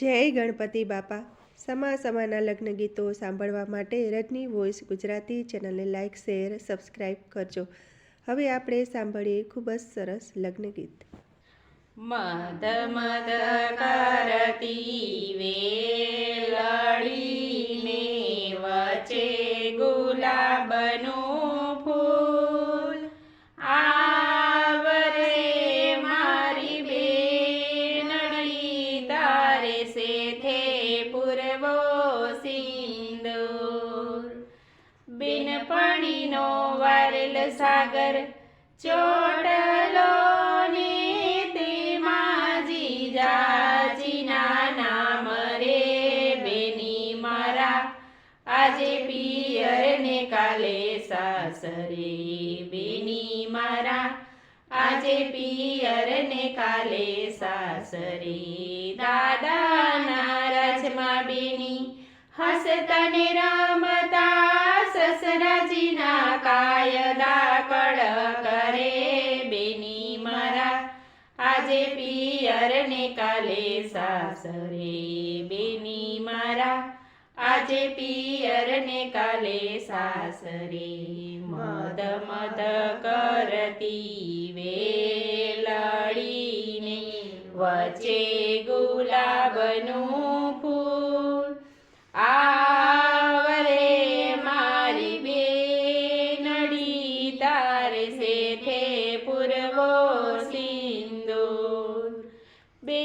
જય ગણપતિ બાપા. સમા સમાના લગ્ન ગીતો સાંભળવા માટે રજની વોઇસ ગુજરાતી ચેનલને લાઇક શેર સબસ્ક્રાઈબ કરજો. હવે આપણે સાંભળીએ ખૂબ જ સરસ લગ્ન ગીત. મદ મદ કરતી વેલડીને સાગર ચોટલો ને તેમાં જીજાજીના નામ રે બેની મારા. આજે પિયર ને કાલે સાસરે બેની મારા. આજે પિયર ને કાલે સાસરે દાદાના રાજમાં બેની હસતા ને રમતા સસરાજીના કાયદા કડ કરે બેની મારા. આજે પિયર ને કાલે સાસરે બેની મારા. આજે પિયર ને કાલે સાસરે મદ મદ કરતી વેલડીને વચ્ચે ગુલાબનું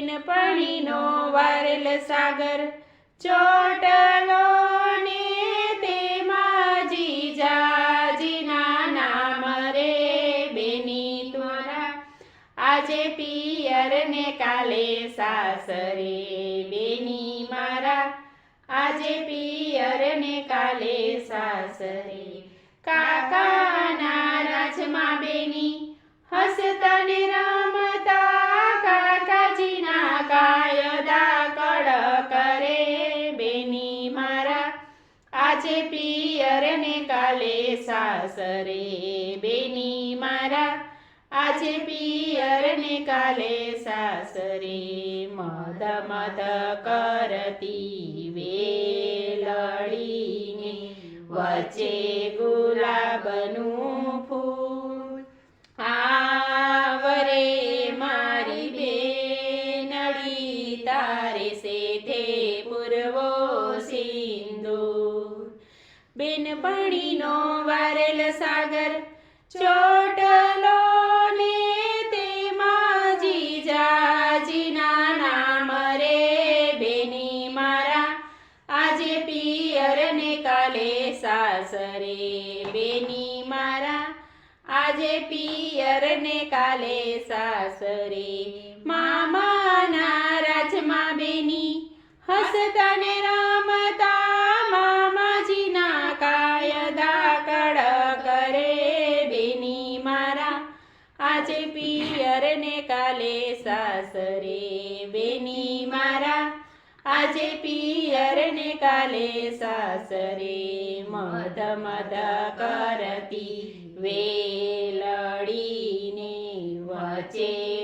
બેનપણીનો વારેલ સાગર. ચોટલો ને તેમાં જીજાજીના નામ રે બેની તુરા આજે પિયર ને કાલે સાસરે બેની મારા. આજે પિયર ને કાલે સાસરે કાકાના આજે પિયર ને કાલે સાસરે બેની મારા આજે પિયર ને કાલે સાસરે મદ મદ કરતી બેનપણીનો વારેલ સાગર ચોટલો તેમાં જીજાજીના નામ રે બેની મારા. આજે પિયર કાલે સાસરે બેની મારા. આજે પિયર ને કાલે સાસરે મામાના રાજમાં બેની હસતા ને રમતા સાસરે બેની મારા આજે પિયર ને કાલે સાસરે મધ મધ કરતી વેલડીને વચ્ચે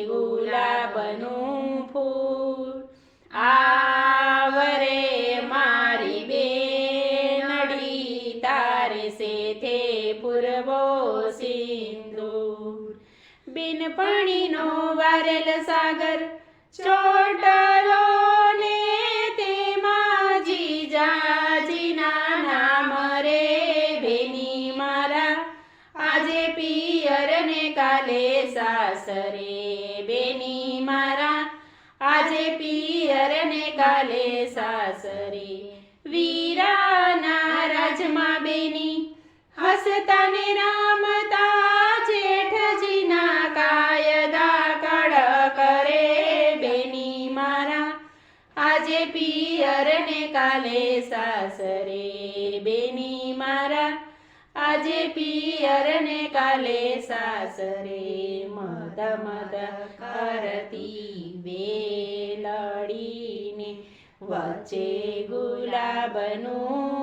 બિનપણીનો વારેલ સાગર. ચોટલો તેમાં જીજાજીના નામ બેની મારા. આજે પિયર કાલે સાસરે બેની મારા. આજે પિયર ને કાલે સાસરે વીરાના રાજમાં બેની. હસતા ને રામતા સાસરે બેની મારા, આજે પિયર ને કાલે સાસરે મદ મદ કરતી બે લડીને વચ્ચે ગુલાબનું